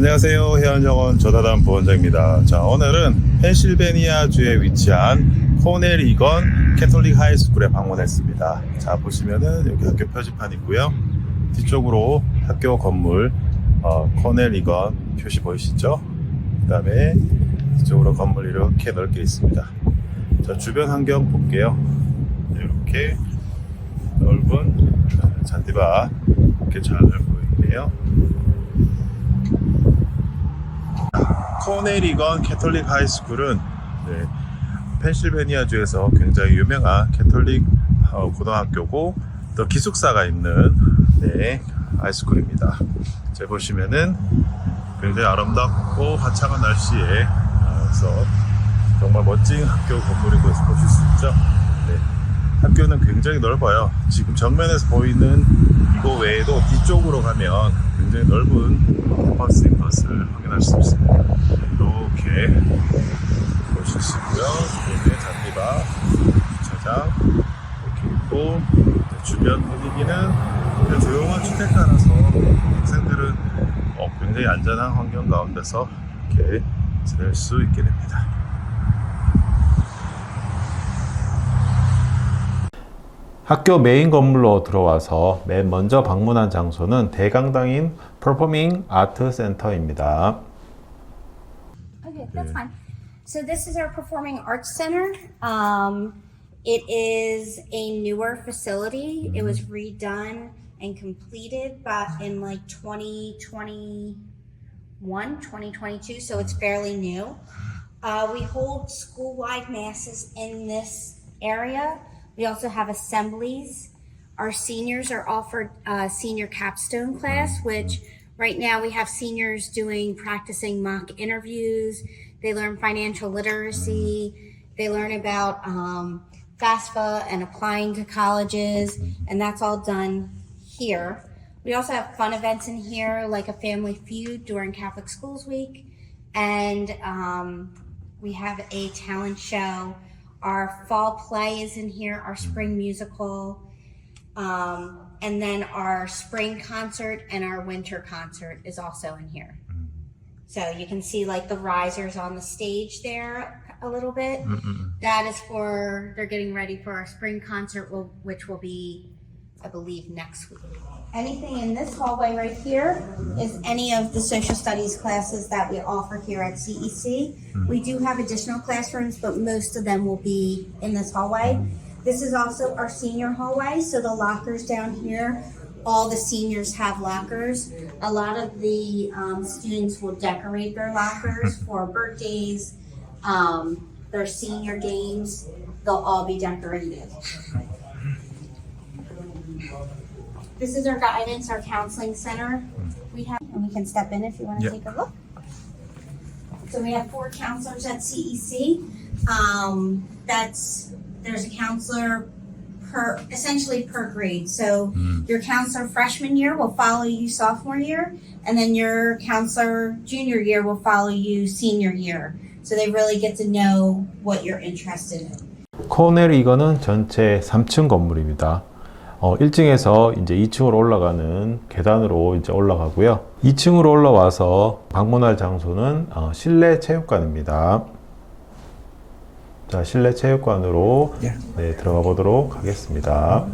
안녕하세요. 해안정원 조다단 부원장입니다. 자, 오늘은 펜실베니아주에 위치한 코넬 이건 캐톨릭 하이스쿨에 방문했습니다. 자, 보시면은 여기 학교 표지판 있고요. 뒤쪽으로 학교 건물, 어, 코넬 이건 표시 보이시죠? 그 다음에 뒤쪽으로 건물 이렇게 넓게 있습니다. 자, 주변 환경 볼게요. 이렇게 넓은 잔디밭 이렇게 잘 보이네요. 코네리건 캐톨릭 하이스쿨은 네, 펜실베니아주에서 굉장히 유명한 캐톨릭 어, 고등학교고 또 기숙사가 있는 네, 하이스쿨입니다. 제 보시면은 굉장히 아름답고 화창한 날씨에 어, 그래서 정말 멋진 학교 것을 보실 수 있죠. 네, 학교는 굉장히 넓어요. 지금 정면에서 보이는 이거 외에도 뒤쪽으로 가면 굉장히 넓은 캠퍼스인 것을 확인할 수 있습니다. 이렇게 보실 수 있고요. 그다음에 잔디밭, 주차장 이렇게 있고 주변 분위기는 조용한 주택가라서 학생들은 어, 굉장히 안전한 환경 가운데서 이렇게 지낼 수 있게 됩니다. 학교 메인 건물로 들어와서 맨 먼저 방문한 장소는 대강당인 퍼포밍 아트 센터입니다. Okay, that's fine. So this is our Performing Arts Center. Um, it is a newer facility. It was redone and completed by in like 2021, 2022, so it's fairly new. Uh, we hold school-wide masses in this area. We also have assemblies. Our seniors are offered a senior capstone class, which right now we have seniors doing practicing mock interviews. They learn financial literacy. They learn about um, FAFSA and applying to colleges, and that's all done here. We also have fun events in here, like a family feud during Catholic Schools Week, and um, we have a talent show. Our fall play is in here, our spring musical, um, and then our spring concert and our winter concert is also in here. So you can see like the risers on the stage there a little bit. That is for they're getting ready for our spring concert, will, which will be, I believe, next week. Anything in this hallway right here is any of the social studies classes that we offer here at CEC. We do have additional classrooms, but most of them will be in this hallway. This is also our senior hallway, so the lockers down here, all the seniors have lockers. A lot of the um, students will decorate their lockers for birthdays, um, their senior games, they'll all be decorated. This is our guidance, our counseling center. We have, and we can step in if you want to Yep. take a look. So we have four counselors at CEC. Um, that's, there's a counselor per, essentially per grade. So your counselor freshman year will follow you sophomore year, and then your counselor junior year will follow you senior year. So they really get to know what you're interested in. 코넬 이거는 전체 3층 건물입니다. 어, 1층에서 이제 2층으로 올라가는 계단으로 이제 올라가고요. 2층으로 올라와서 방문할 장소는 어, 실내 체육관입니다. 자, 실내 체육관으로 네, 들어가 보도록 하겠습니다.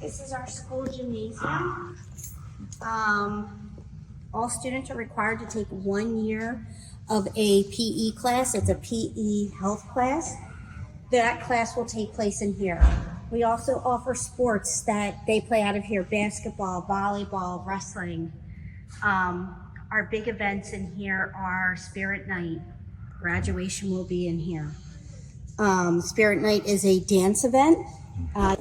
This is our school gymnasium. Um, all students are required to take one year of a PE class. It's a PE health class. That class will take place in here. We also offer sports that they play out of here basketball, volleyball, wrestling. Um, our big events in here are Spirit Night. Graduation will be in here. Um, Spirit Night is a dance event. Uh,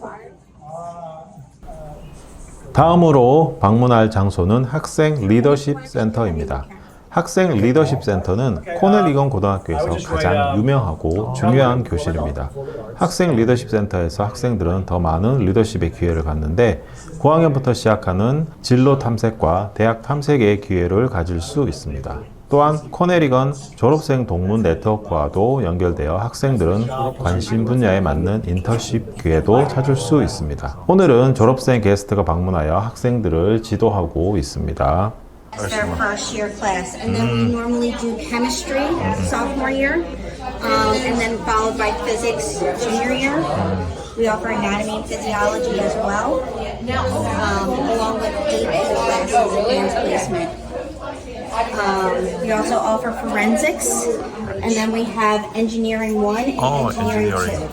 다음으로 방문할 장소는 학생 리더십 센터입니다. 학생 리더십 센터는 코넬 이건 고등학교에서 가장 유명하고 중요한 교실입니다. 학생 리더십 센터에서 학생들은 더 많은 리더십의 기회를 갖는데 고학년부터 시작하는 진로 탐색과 대학 탐색의 기회를 가질 수 있습니다. 또한 코네리건 졸업생 동문 네트워크와도 연결되어 학생들은 관심 분야에 맞는 인턴십 기회도 찾을 수 있습니다. 오늘은 졸업생 게스트가 방문하여 학생들을 지도하고 있습니다. It's their first year class. And then we normally do chemistry sophomore year, um, and then followed by physics junior year. We offer anatomy and physiology as well, um, along with AP classes and placement. Um, we also offer forensics, and then we have engineering one and Oh, engineering, engineering.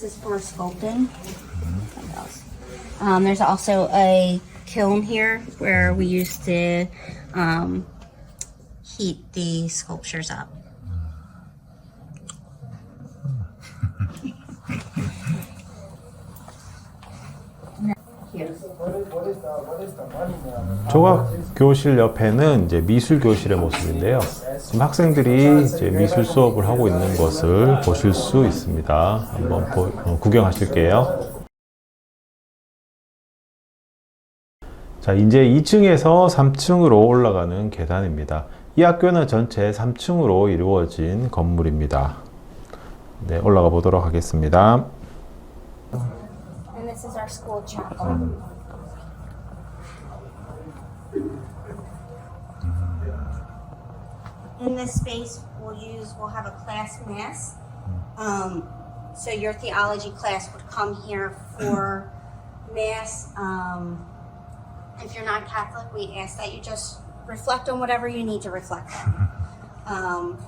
This is for sculpting. Um, there's also a kiln here where we used to um, heat the sculptures up. 조각 교실 옆에는 이제 미술 교실의 모습인데요. 지금 학생들이 이제 미술 수업을 하고 있는 것을 보실 수 있습니다. 한번 보- 어, 구경하실게요. 자, 이제 2층에서 3층으로 올라가는 계단입니다. 이 학교는 전체 3층으로 이루어진 건물입니다. 네, 올라가 보도록 하겠습니다. Is our school chapel. In this space, we'll use, we'll have a class mass. Um, so your theology class would come here for mass. Um, if you're not Catholic, we ask that you just reflect on whatever you need to reflect on. Um,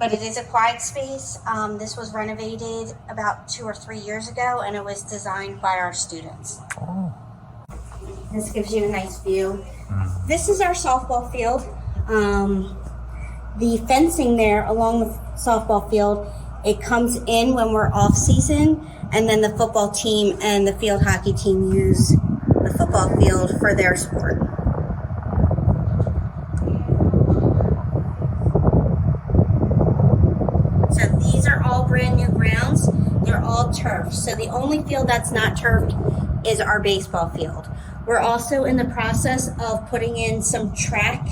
but it is a quiet space. Um, this was renovated about two or three years ago, and it was designed by our students. This gives you a nice view. This is our softball field. Um, the fencing there along the softball field, it comes in when we're off season, and then the football team and the field hockey team use the football field for their sport. So these are all brand new They're all turf. So the only field that's not turfed is our baseball field. We're also in the process of putting in some track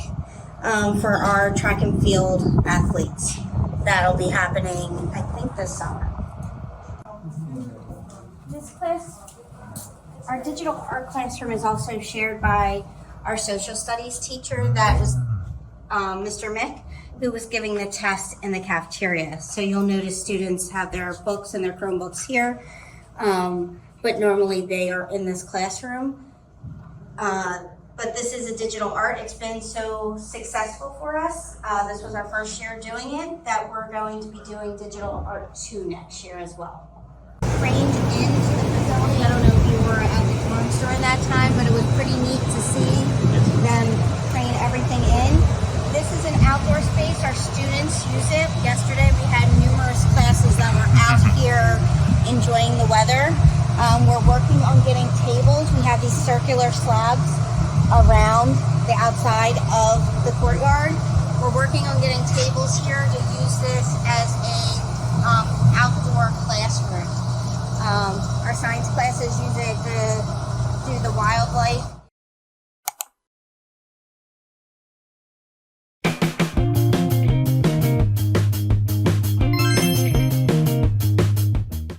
um, for our track and field athletes. That'll be happening, I think, this summer. This class, our digital art classroom is also shared by our social studies teacher. That was um, Mr. Mick, who was giving the test in the cafeteria. So you'll notice students have their books and their Chromebooks here, um, but normally they are in this classroom. Uh, but this is a digital art. It's been so successful for us. Uh, this was our first year doing it that we're going to be doing digital art two next year as well. Range into the facility. I don't know if you were at the tours during that time, but it was pretty neat to see them crane everything in our students use it. Yesterday we had numerous classes that were out here enjoying the weather. Um, we're working on getting tables. We have these circular slabs around the outside of the courtyard. We're working on getting tables here to use this as a um, outdoor classroom. Um, our science classes use it to do the wildlife